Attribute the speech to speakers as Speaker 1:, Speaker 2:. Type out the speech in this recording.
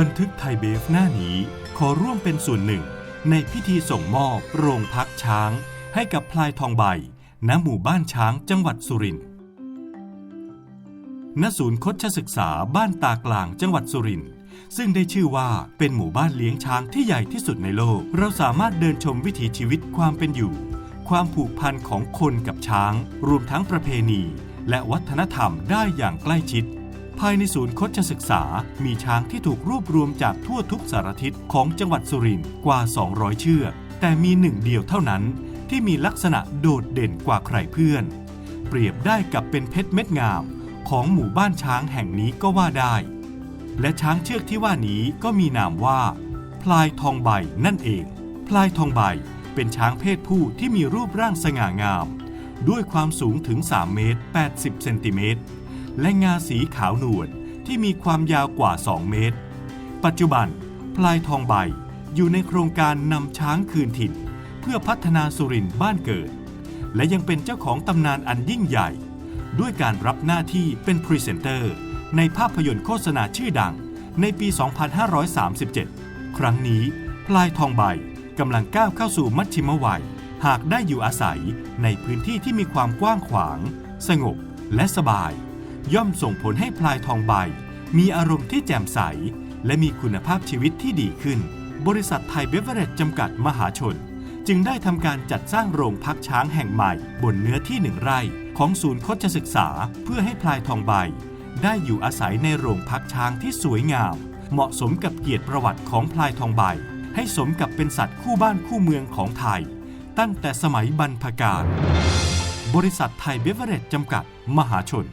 Speaker 1: บันทึกไทยเบฟหน้านี้ขอร่วมเป็นส่วนหนึ่ง ในพิธีส่งมอบโรงพักช้าง ให้กับพลายทองใบ ณ หมู่บ้านช้างจังหวัดสุรินทร์ ณ ศูนย์คดชศึกษาบ้านตากลางจังหวัดสุรินทร์ซึ่งได้ชื่อว่าเป็นหมู่บ้านเลี้ยงช้างที่ใหญ่ที่สุดในโลก เราสามารถเดินชมวิถีชีวิตความเป็นอยู่ ความผูกพันของคนกับช้าง รวมทั้งประเพณี และวัฒนธรรมได้อย่างใกล้ชิด ภายในศูนย์คดศึกษา มีช้างที่ถูกรวบรวมจากทั่วทุกสารทิศของจังหวัดสุรินทร์กว่า 200 เชือก แต่มีหนึ่งเดียวเท่านั้นที่มีลักษณะโดดเด่นกว่าใครเพื่อน เปรียบได้กับเป็นเพชรเม็ดงาม ของหมู่บ้านช้างแห่งนี้ก็ว่าได้ และช้างเชือกที่ว่านี้ก็มีนามว่า พลายทองใบนั่นเอง พลายทองใบเป็นช้างเพศผู้ที่มีรูปร่างสง่างาม ด้วยความสูงถึง 3 เมตร 80 เซนติเมตร และงาสีขาวนวลที่มีความยาวกว่า 2 เมตร ปัจจุบัน พลายทองใบอยู่ในโครงการนำช้างคืนถิ่น เพื่อพัฒนาสุรินทร์บ้านเกิด และยังเป็นเจ้าของตำนานอันยิ่งใหญ่ ด้วยการรับหน้าที่เป็นพรีเซนเตอร์ ในภาพยนตร์โฆษณาชื่อดังในปี 2537 ครั้งนี้พลายทองใบกำลังก้าวเข้าสู่มัชชิมวัย หากได้อยู่อาศัยในพื้นที่ที่มีความกว้างขวาง สงบและสบาย ย่อมส่งผลให้พลายทองใบ มีอารมณ์ที่แจ่มใส และมีคุณภาพชีวิตที่ดีขึ้น บริษัทไทยเบเวอเรจจำกัดมหาชน จึงได้ทำการจัดสร้างโรงพักช้างแห่งใหม่ บนเนื้อที่หนึ่งไร่ของศูนย์คดศึกษา เพื่อให้พลายทองใบ ได้อยู่อาศัยในโรงพักช้างที่สวยงาม เหมาะสมกับเกียรติประวัติของพลายทองใบ ให้สมกับเป็นสัตว์คู่บ้านคู่เมืองของไทย ตั้งแต่สมัยบรรพกาลบริษัทไทยเบเวอเรจจำกัด มหาชน